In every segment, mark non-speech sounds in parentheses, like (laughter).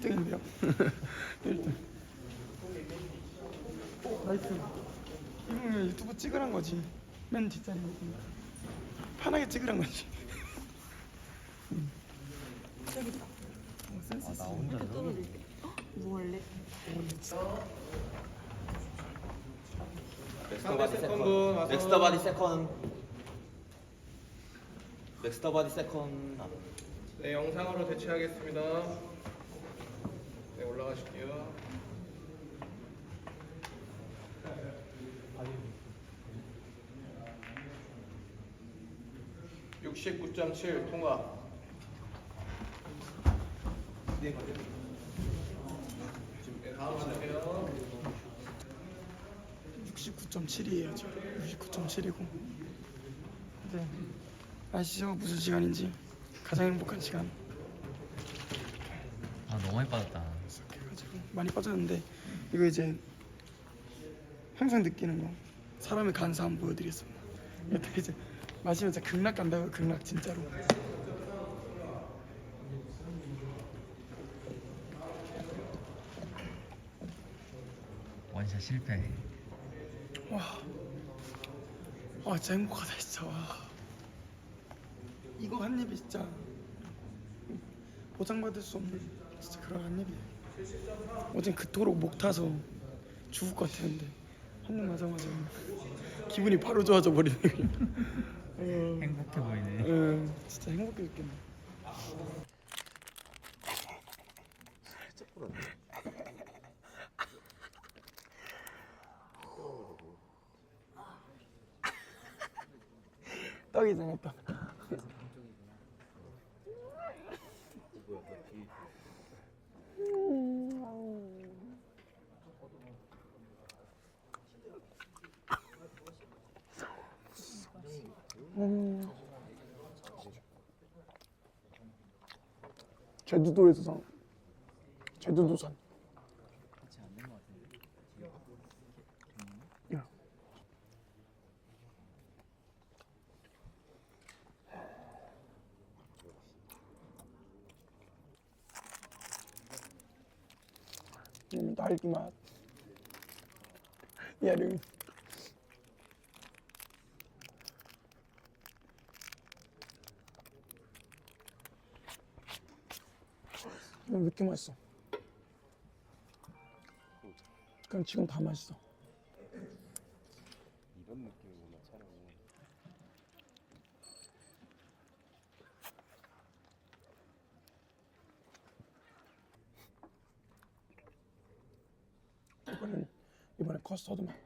1등인데요. 1등. 나이스. 이분 유튜브 찍으란 거지. 맨 뒷자리. 편하게 찍으란 거지. 음. 여기다. 어, 센스 있어. 아, 나 혼자 떨어질게. 어? 뭐 할래? 넥스터 바디 세컨. 넥스터 바디 세컨. 넥스터 바디 세컨. 네, 영상으로 대체하겠습니다. 네, 올라가실게요. (69.7) 통과. 네, 다음 하세요. 69.7이에요 지금. 69.7이고. 네. 아시죠? 무슨 시간인지? 가장 행복한 시간. 아 너무 많이 빠졌다. 많이 빠졌는데 이거 이제 항상 느끼는 거. 사람의 간사함 보여드리겠습니다. 이렇게 이제 마시면 진짜 극락 간다고요 극락 진짜로. 원샷 실패. 와, 와 진짜 행복하다 진짜. 와. 이거 한 입이 진짜 보장받을 수 없는 진짜 그런 한 입이에요 어젠 그토록 목 타서 죽을 것 같았는데 한입 맞아마자 기분이 바로 좋아져 버리네 (laughs) 어, 행복해 보이네. 어, 진짜 행복해 죽겠네. (laughs) 떡이 생겼다 음. 제주도에서 산 제주도산 야. 음, 딸기 맛 야 를왜 이렇게 맛있어? 그럼 지금 다 맛있어. 이런 느낌이구나 촬영이 이번엔 이번에 커스터드 맛.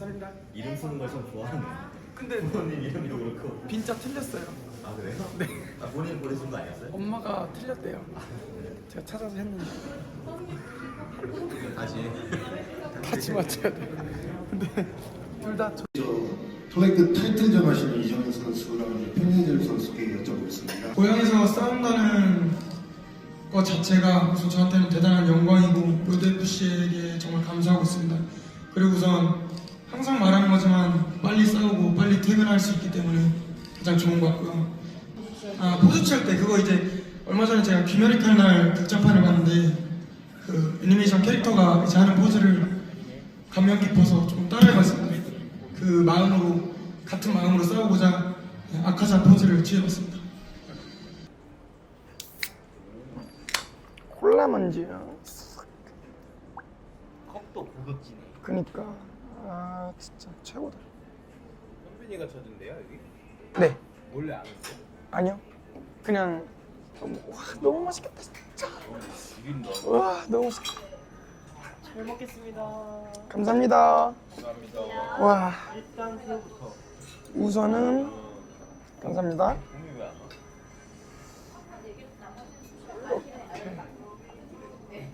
감사합니다. 이름 쓰는 걸좀 좋아하네 근데 부모님 이름도 그렇고 빈자 틀렸어요. 아 그래요? 네 아, 본인 보내준 거 아니었어요? 엄마가 틀렸대요. 제가 찾아서 했는데 다시 같이 맞춰야 돼. 근데 둘다 토네크 타이틀전 하시는 이정현 선수랑 평진재 선수께 여쭤보겠습니다. 고향에서 싸운다는 것 자체가 우선 저한테는 대단한 영광이고 로드 FC에게 정말 감사하고 있습니다. 그리고 우선 항상 말하는 거지만 빨리 싸우고 빨리 퇴근할 수 있기 때문에 가장 좋은 것 같고요. 아 포즈 칠때 그거 이제 얼마 전에 제가 귀멸의 칼날 극장판을 봤는데 그 애니메이션 캐릭터가 이제 하는 포즈를 감명 깊어서 조금 따라해봤습니다. 그 마음으로 같은 마음으로 싸우고자 네, 아카자 포즈를 취해봤습니다. 콜라 먼지야. 컵도 고급지네. 그니까 아 진짜 최고다. 현빈이가 쳐준대요 여기? 네 원래 안 했어? 아니요 그냥 너무, 와 너무 맛있겠다 진짜. 죽인다 와 너무 맛있겠다. 잘 먹겠습니다. 감사합니다. 감사합니다 와 일단 새우부터. 우선은 감사합니다. 공이 왜안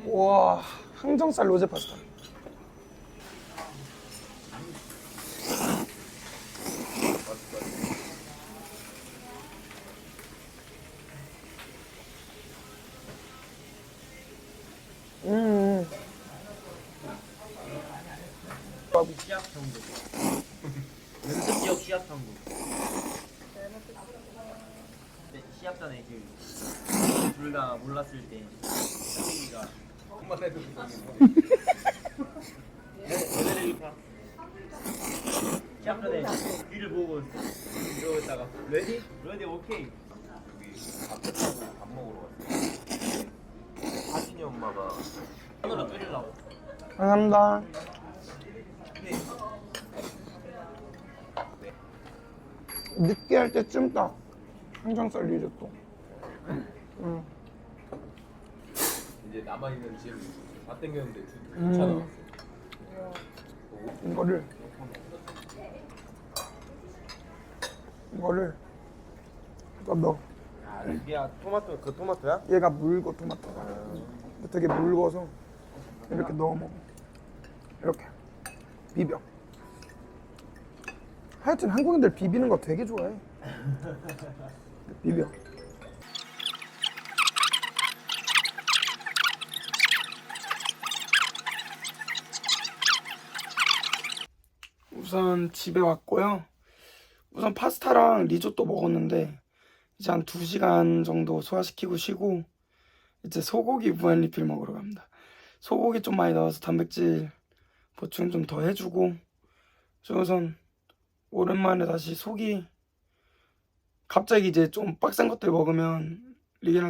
와? 와 항정살 로제 파스타. 음. 정도. 연습 지역 정도. 네, 씨앗전에 그둘다 몰랐을 때 선생님이가 한번 해도 얘네를 입하. 씨앗전에 귀를 보고 이러다가 레디? 레디 오케이. 여기 밥 먹으러 왔어. 엄마가 하늘로 끓이려고. 감사합니다. 느끼할 때쯤 딱 항정살 리조또. 음. 이제 남아있는 짐다 땡겼는데 음. 두 차나 이거를 이거를 이거 넣어. 야 토마토 그 토마토야? 얘가 물고 토마토가 되게 묽어서 이렇게 넣어 먹어. 이렇게 비벼. 하여튼 한국인들 비비는 거 되게 좋아해. 비벼. 우선 집에 왔고요. 우선 파스타랑 리조또 먹었는데 이제 한 2시간 정도 소화시키고 쉬고 이제 소고기 무한 리필 먹으러 갑니다. 소고기 좀 많이 넣어서 단백질 보충 좀 더 해주고 저 우선 오랜만에 다시 속이 갑자기 이제 좀 빡센 것들 먹으면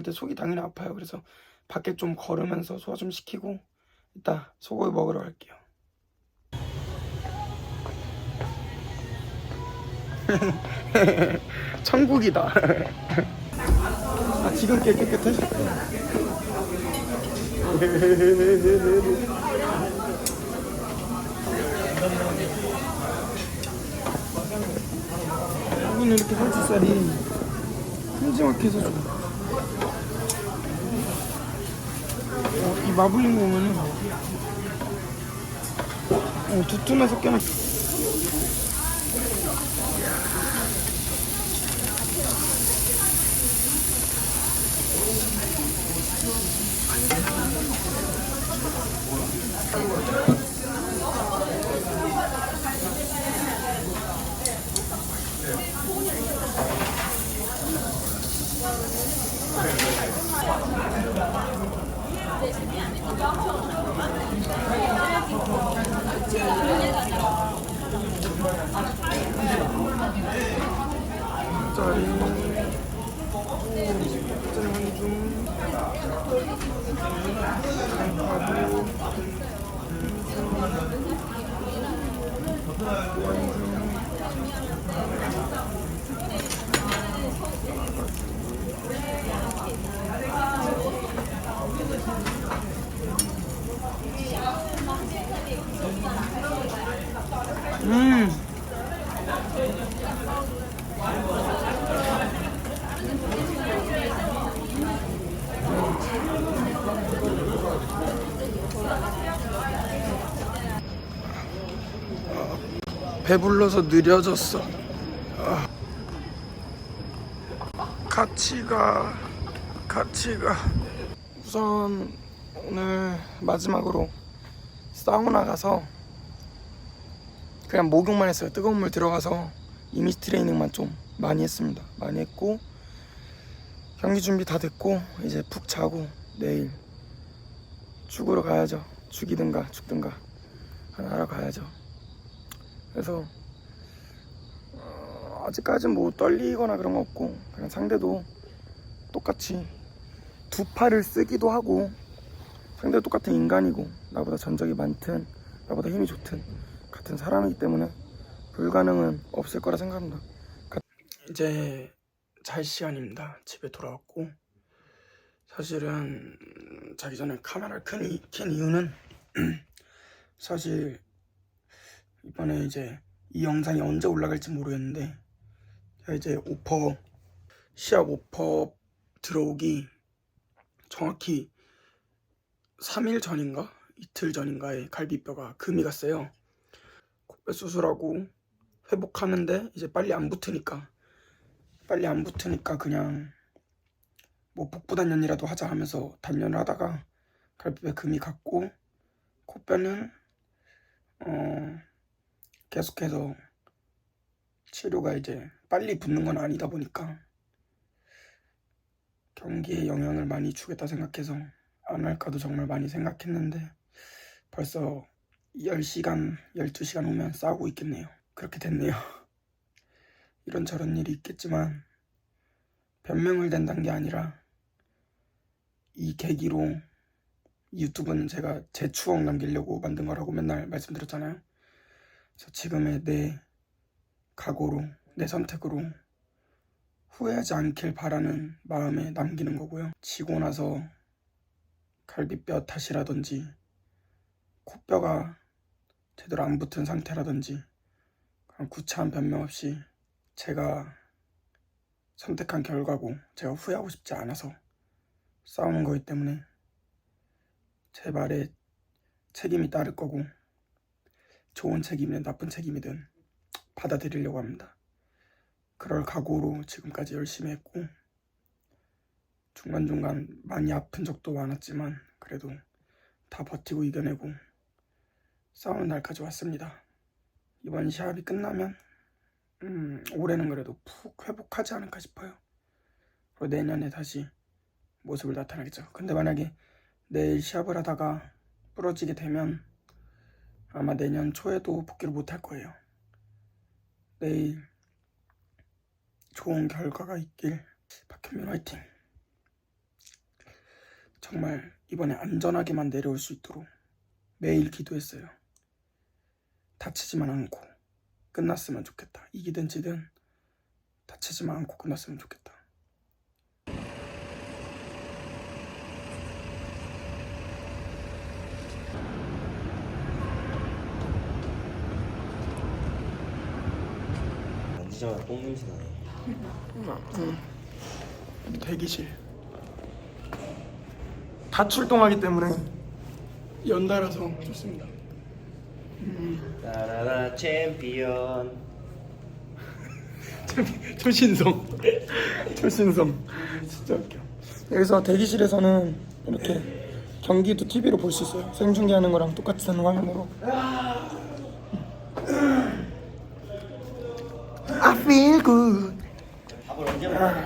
때 속이 당연히 아파요. 그래서 밖에 좀 걸으면서 소화 좀 시키고 이따 소고기 먹으러 갈게요. (laughs) 천국이다. (laughs) 아 지금 꽤 깨끗해? 여기는 이렇게 살치살이 큼지막해서 좋아. 어, 이 마블링 보면은 어, 꽤나 짜리 짜리 좀 하고 음. 배불러서 느려졌어. 아. 같이 가, 같이 가. 우선 오늘 마지막으로 사우나 가서 그냥 목욕만 했어요. 뜨거운 물 들어가서 이미지 트레이닝만 좀 많이 했습니다. 많이 했고 경기 준비 다 됐고 이제 푹 자고 내일 죽으러 가야죠. 죽이든가 죽든가 하나 하러 가야죠. 그래서 아직까진 뭐 떨리거나 그런 거 없고 그냥 상대도 똑같이 두 팔을 쓰기도 하고 상대도 똑같은 인간이고 나보다 전적이 많든 나보다 힘이 좋든 같은 사람이기 때문에 불가능은 없을 거라 생각합니다. 이제 잘 시간입니다. 집에 돌아왔고 사실은 자기 전에 카메라를 큰 이- 켠 이유는 (clears throat) 사실 이번에 이제 이 영상이 언제 올라갈지 모르겠는데 제가 이제 오퍼 시합 오퍼 들어오기 정확히 3일 전인가 이틀 전인가에 갈비뼈가 금이 갔어요. 코뼈 수술하고 회복하는데 이제 빨리 안 붙으니까 빨리 안 붙으니까 그냥 뭐 복부 단련이라도 하자 하면서 단련을 하다가 갈비뼈 금이 갔고 코뼈는 어 계속해서 치료가 이제 빨리 붙는 건 아니다 보니까 경기에 영향을 많이 주겠다 생각해서 안 할까도 정말 많이 생각했는데 벌써 10시간, 12시간 오면 싸우고 있겠네요. 그렇게 됐네요. (laughs) 이런저런 일이 있겠지만 변명을 댄다는 게 아니라 이 계기로 유튜브는 제가 제 추억 남기려고 만든 거라고 맨날 말씀드렸잖아요. 그래서 지금의 내 각오로 내 선택으로 후회하지 않길 바라는 마음에 남기는 거고요. 지고 나서 갈비뼈 탓이라든지 코뼈가 제대로 안 붙은 상태라든지 구차한 변명 없이 제가 선택한 결과고 제가 후회하고 싶지 않아서 싸우는 거기 때문에 제 말에 책임이 따를 거고 좋은 책임이든 나쁜 책임이든 받아들이려고 합니다. 그럴 각오로 지금까지 열심히 했고 중간중간 많이 아픈 적도 많았지만 그래도 다 버티고 이겨내고 싸우는 날까지 왔습니다. 이번 시합이 끝나면 음, 올해는 그래도 푹 회복하지 않을까 싶어요. 그리고 내년에 다시 모습을 나타나겠죠. 근데 만약에 내일 시합을 하다가 부러지게 되면 아마 내년 초에도 복귀를 못할 거예요. 내일 좋은 결과가 있길 박현민 화이팅. 정말 이번에 안전하게만 내려올 수 있도록 매일 기도했어요. 다치지만 않고 끝났으면 좋겠다. 이기든 지든 다치지만 않고 끝났으면 좋겠다. 만지자마자 똥 냄새 나네. 대기실 다 출동하기 때문에 연달아서 좋습니다. 따라라 챔피언. 초신성 초신성 진짜 웃겨 여기서 대기실에서는 이렇게 경기도 TV로 볼 수 있어요 생중계하는 거랑 똑같은 화면으로 Uh.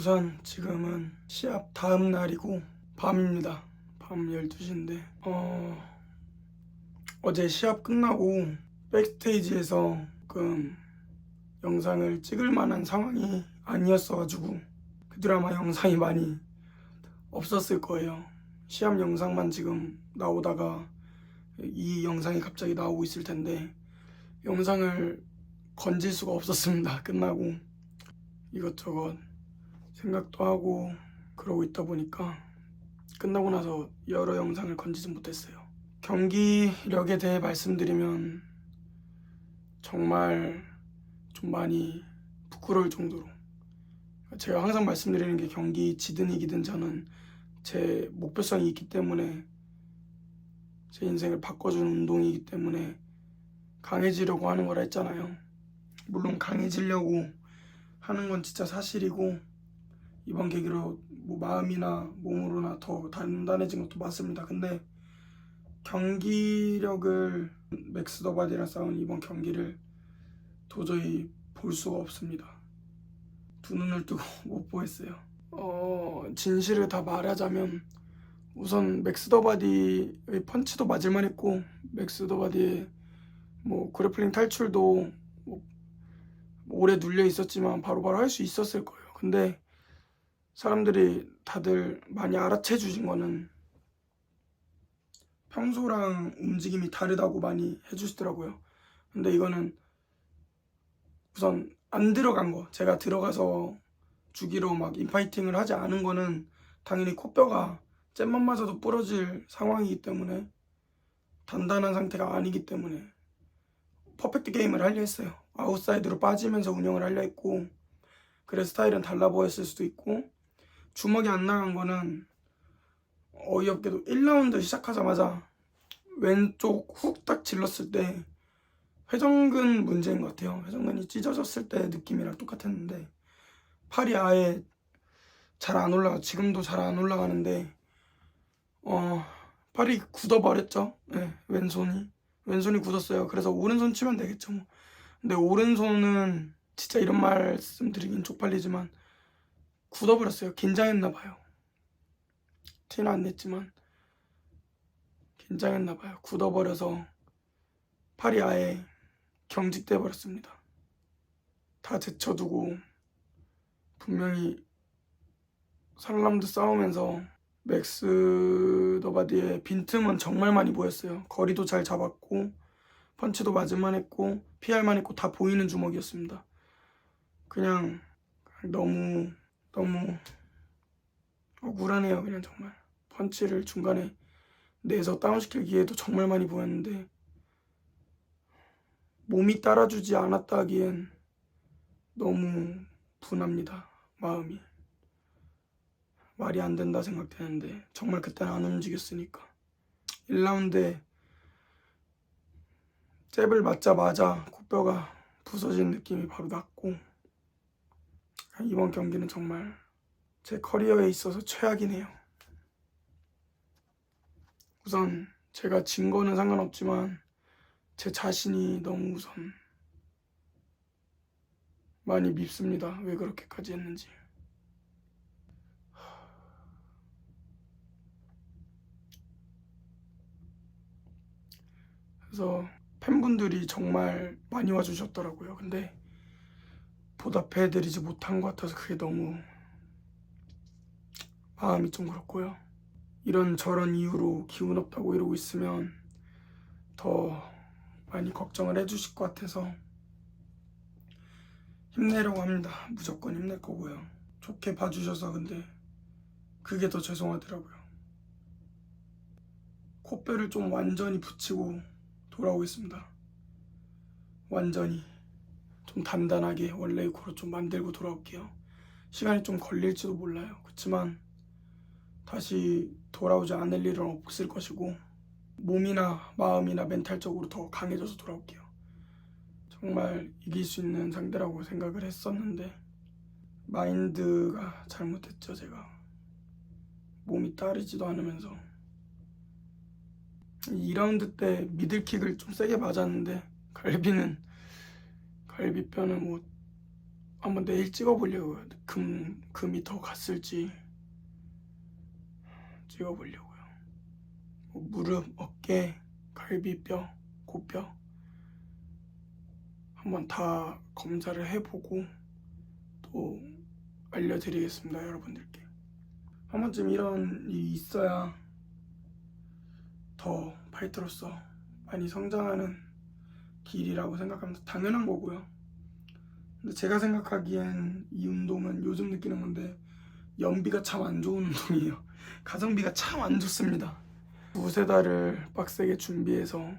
우선 지금은 시합 다음 날이고 밤입니다. 밤 12시인데 어 어제 시합 끝나고 백스테이지에서 그 영상을 찍을 만한 상황이 아니었어가지고 그 드라마 영상이 많이 없었을 거예요. 시합 영상만 지금 나오다가 이 영상이 갑자기 나오고 있을 텐데 영상을 건질 수가 없었습니다. 끝나고 이것저것 생각도 하고 그러고 있다 보니까 끝나고 나서 여러 영상을 건지지 못했어요. 경기력에 대해 말씀드리면 정말 좀 많이 부끄러울 정도로 제가 항상 말씀드리는 게 경기 지든 이기든 저는 제 목표성이 있기 때문에 제 인생을 바꿔주는 운동이기 때문에 강해지려고 하는 거라 했잖아요. 물론 강해지려고 하는 건 진짜 사실이고 이번 계기로 뭐 마음이나 몸으로나 더 단단해진 것도 맞습니다. 근데 경기력을 맥스 더바디랑 싸운 이번 경기를 도저히 볼 수가 없습니다. 두 눈을 뜨고 (laughs) 못 보겠어요. 어 진실을 다 말하자면 우선 맥스 더바디의 펀치도 맞을만 했고 맥스 더바디의 뭐 그래플링 탈출도 뭐 오래 눌려 있었지만 바로바로 할 수 있었을 거예요. 근데 사람들이 다들 많이 알아채 주신 거는 평소랑 움직임이 다르다고 많이 해주시더라고요. 근데 이거는 우선 안 들어간 거 제가 들어가서 주기로 막 인파이팅을 하지 않은 거는 당연히 코뼈가 잼만 맞아도 부러질 상황이기 때문에 단단한 상태가 아니기 때문에 퍼펙트 게임을 하려 했어요. 아웃사이드로 빠지면서 운영을 하려 했고 그래 스타일은 달라 보였을 수도 있고 주먹이 안 나간 거는 어이없게도 1라운드 시작하자마자 왼쪽 훅 딱 질렀을 때 회전근 문제인 것 같아요. 회전근이 찢어졌을 때 느낌이랑 똑같았는데 팔이 아예 잘 안 올라가 지금도 잘 안 올라가는데 어 팔이 굳어버렸죠. 네, 왼손이 왼손이 굳었어요. 그래서 오른손 치면 되겠죠. 뭐. 근데 오른손은 진짜 이런 말씀 드리긴 쪽팔리지만 굳어버렸어요. 긴장했나 봐요. 티는 안 냈지만 긴장했나 봐요. 굳어버려서 팔이 아예 경직돼 버렸습니다. 다 제쳐두고 분명히 살람드 싸우면서 맥스 더바디의 빈틈은 정말 많이 보였어요. 거리도 잘 잡았고 펀치도 맞을만 했고 피할만 했고 다 보이는 주먹이었습니다. 그냥 너무 너무 억울하네요. 그냥 정말 펀치를 중간에 내서 다운시킬 기회도 정말 많이 보였는데 몸이 따라주지 않았다 하기엔 너무 분합니다. 마음이 말이 안 된다 생각되는데 정말 그때는 안 움직였으니까 1라운드에 잽을 맞자마자 코뼈가 부서진 느낌이 바로 났고 이번 경기는 정말 제 커리어에 있어서 최악이네요. 우선 제가 진 거는 상관없지만 제 자신이 너무 우선 많이 밉습니다. 왜 그렇게까지 했는지. 그래서 팬분들이 정말 많이 와주셨더라고요. 근데 보답해드리지 못한 것 같아서 그게 너무 마음이 좀 그렇고요. 이런 저런 이유로 기운 없다고 이러고 있으면 더 많이 걱정을 해주실 것 같아서 힘내려고 합니다. 무조건 힘낼 거고요. 좋게 봐주셔서 근데 그게 더 죄송하더라고요. 코뼈를 좀 완전히 붙이고 돌아오겠습니다. 완전히 좀 단단하게 원래의 코로 좀 만들고 돌아올게요. 시간이 좀 걸릴지도 몰라요. 그렇지만 다시 돌아오지 않을 일은 없을 것이고 몸이나 마음이나 멘탈적으로 더 강해져서 돌아올게요. 정말 이길 수 있는 상대라고 생각을 했었는데 마인드가 잘못했죠 제가 몸이 따르지도 않으면서 2라운드 때 미들킥을 좀 세게 맞았는데 갈비는 갈비뼈는 뭐 한번 내일 찍어보려고요. 금 금이 더 갔을지 찍어보려고요. 뭐 무릎, 어깨, 갈비뼈, 고뼈 한번 다 검사를 해보고 또 알려드리겠습니다, 여러분들께. 한 번쯤 이런 일이 있어야 더 파이터로서 많이 성장하는 길이라고 생각합니다. 당연한 거고요. 근데 제가 생각하기엔 이 운동은 요즘 느끼는 건데 연비가 참 안 좋은 운동이에요. (laughs) 가성비가 참 안 좋습니다. 두세 달을 빡세게 준비해서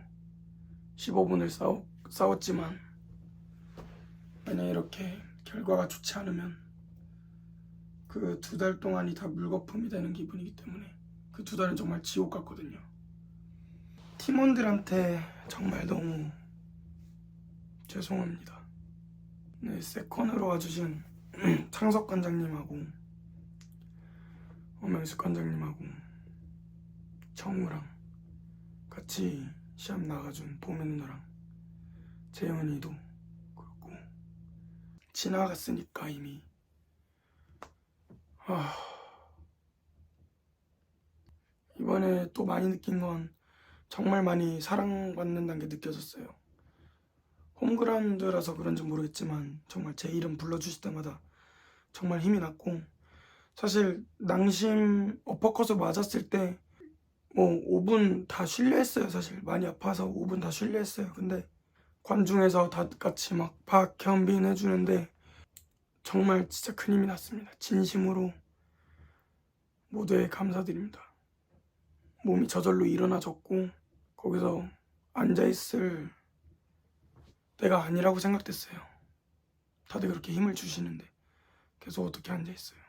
15분을 싸우, 싸웠지만 만약 이렇게 결과가 좋지 않으면 그 두 달 동안이 다 물거품이 되는 기분이기 때문에 그 두 달은 정말 지옥 같거든요. 팀원들한테 정말 너무 죄송합니다. 네, 세컨으로 와주신 (clears throat) 창석 관장님하고 엄영수 관장님하고 정우랑 같이 시합 나가준 보미 누나랑 재현이도 그렇고 지나갔으니까 이미 아 이번에 또 많이 느낀 건 정말 많이 사랑받는다는 게 느껴졌어요. 홈그라운드라서 그런지 모르겠지만 정말 제 이름 불러주실 때마다 정말 힘이 났고 사실 낭심 어퍼컷을 맞았을 때 뭐 5분 다 쉬려 했어요 사실. 많이 아파서 5분 다 쉬려 했어요. 근데 관중에서 다 같이 막 박현빈 해주는데 정말 진짜 큰 힘이 났습니다. 진심으로 모두에 감사드립니다. 몸이 저절로 일어나졌고 거기서 앉아있을 때가 아니라고 생각됐어요 다들 그렇게 힘을 주시는데 계속 어떻게 앉아있어요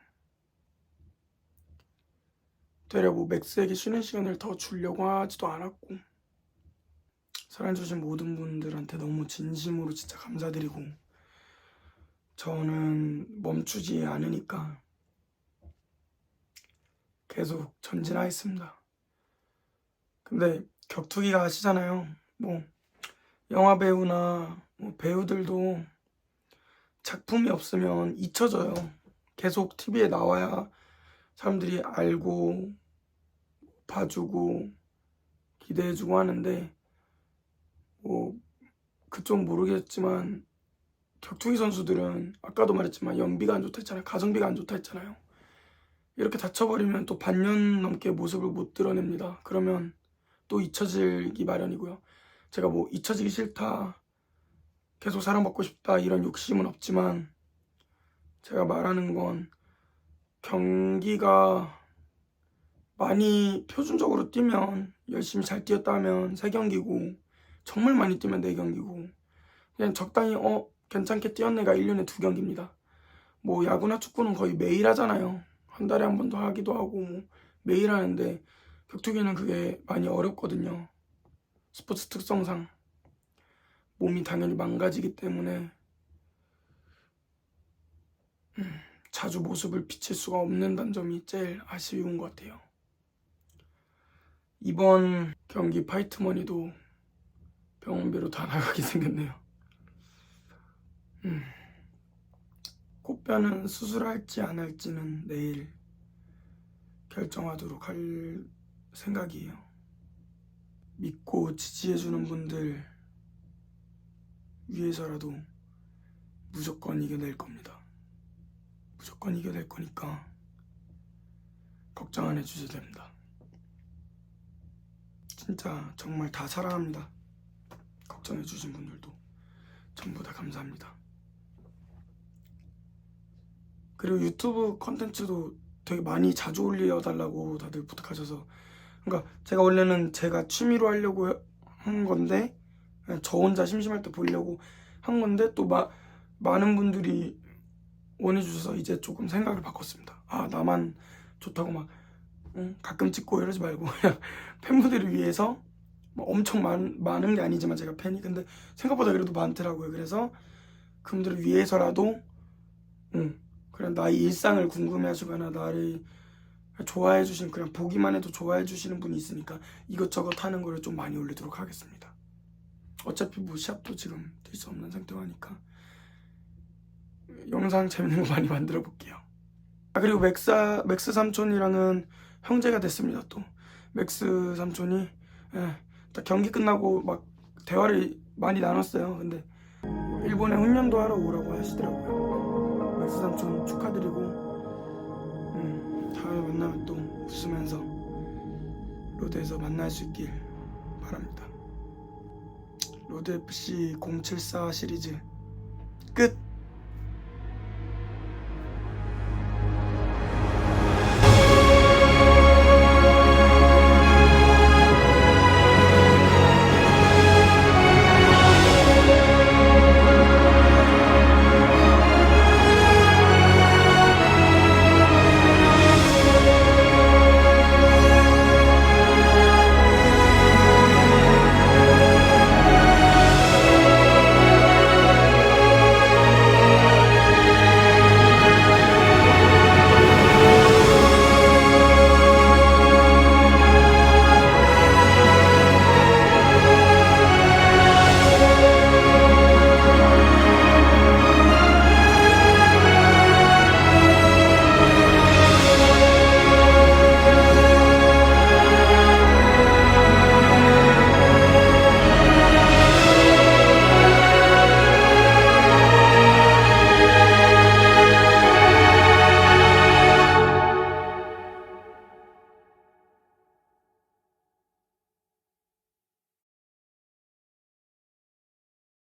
되려 뭐 맥스에게 쉬는 시간을 더 주려고 하지도 않았고 사랑해주신 모든 분들한테 너무 진심으로 진짜 감사드리고 저는 멈추지 않으니까 계속 전진하겠습니다. 근데 격투기가 아시잖아요. 뭐 영화 배우나 뭐 배우들도 작품이 없으면 잊혀져요. 계속 TV에 나와야 사람들이 알고 봐주고 기대해주고 하는데 뭐 그쪽 모르겠지만 격투기 선수들은 아까도 말했지만 연비가 안 좋다 했잖아요. 가성비가 안 좋다 했잖아요. 이렇게 다쳐버리면 또 반년 넘게 모습을 못 드러냅니다. 그러면 또 잊혀지기 마련이고요 제가 뭐 잊혀지기 싫다 계속 사랑받고 싶다 이런 욕심은 없지만 제가 말하는 건 경기가 많이 표준적으로 뛰면 열심히 잘 뛰었다 하면 세 경기고 정말 많이 뛰면 네 경기고 그냥 적당히 어 괜찮게 뛰었네가 1년에 두 경기입니다. 뭐 야구나 축구는 거의 매일 하잖아요. 한 달에 한 번 더 하기도 하고 뭐 매일 하는데 격투기는 그게 많이 어렵거든요. 스포츠 특성상 몸이 당연히 망가지기 때문에 음, 자주 모습을 비칠 수가 없는다는 점이 제일 아쉬운 것 같아요. 이번 경기 파이트머니도 병원비로 다 나가게 (laughs) 생겼네요. 음, 코뼈는 수술할지 안 할지는 내일 결정하도록 할 생각이에요. 믿고 지지해주는 분들 위해서라도 무조건 이겨낼 겁니다. 무조건 이겨낼 거니까 걱정 안 해주셔도 됩니다. 진짜 정말 다 사랑합니다. 걱정해주신 분들도 전부 다 감사합니다. 그리고 유튜브 컨텐츠도 되게 많이 자주 올려달라고 다들 부탁하셔서 그러니까 제가 원래는 제가 취미로 하려고 한 건데 그냥 저 혼자 심심할 때 보려고 한 건데 또 마, 많은 분들이 원해주셔서 이제 조금 생각을 바꿨습니다. 아 나만 좋다고 막 응, 가끔 찍고 이러지 말고 그냥 (laughs) 팬분들을 위해서 뭐 엄청 많, 많은 게 아니지만 제가 팬이 근데 생각보다 그래도 많더라고요. 그래서 그분들을 위해서라도 응, 그냥 나의 일상을 궁금해하시거나 나를 좋아해 주신 그냥 보기만 해도 좋아해 주시는 분이 있으니까 이것저것 하는 거를 좀 많이 올리도록 하겠습니다. 어차피 뭐 시합도 지금 뛸수 없는 상태가 니까 영상 재밌는 거 많이 만들어 볼게요. 아, 그리고 맥사 맥스 삼촌이랑은 형제가 됐습니다. 또 맥스 삼촌이 예, 딱 경기 끝나고 막 대화를 많이 나눴어요. 근데 일본에 훈련도 하러 오라고 하시더라고요. 맥스 삼촌 축하드리고 음, 다음에 만나면 또 웃으면서 로드에서 만날 수 있길 바랍니다. 로드 FC 074 시리즈 끝.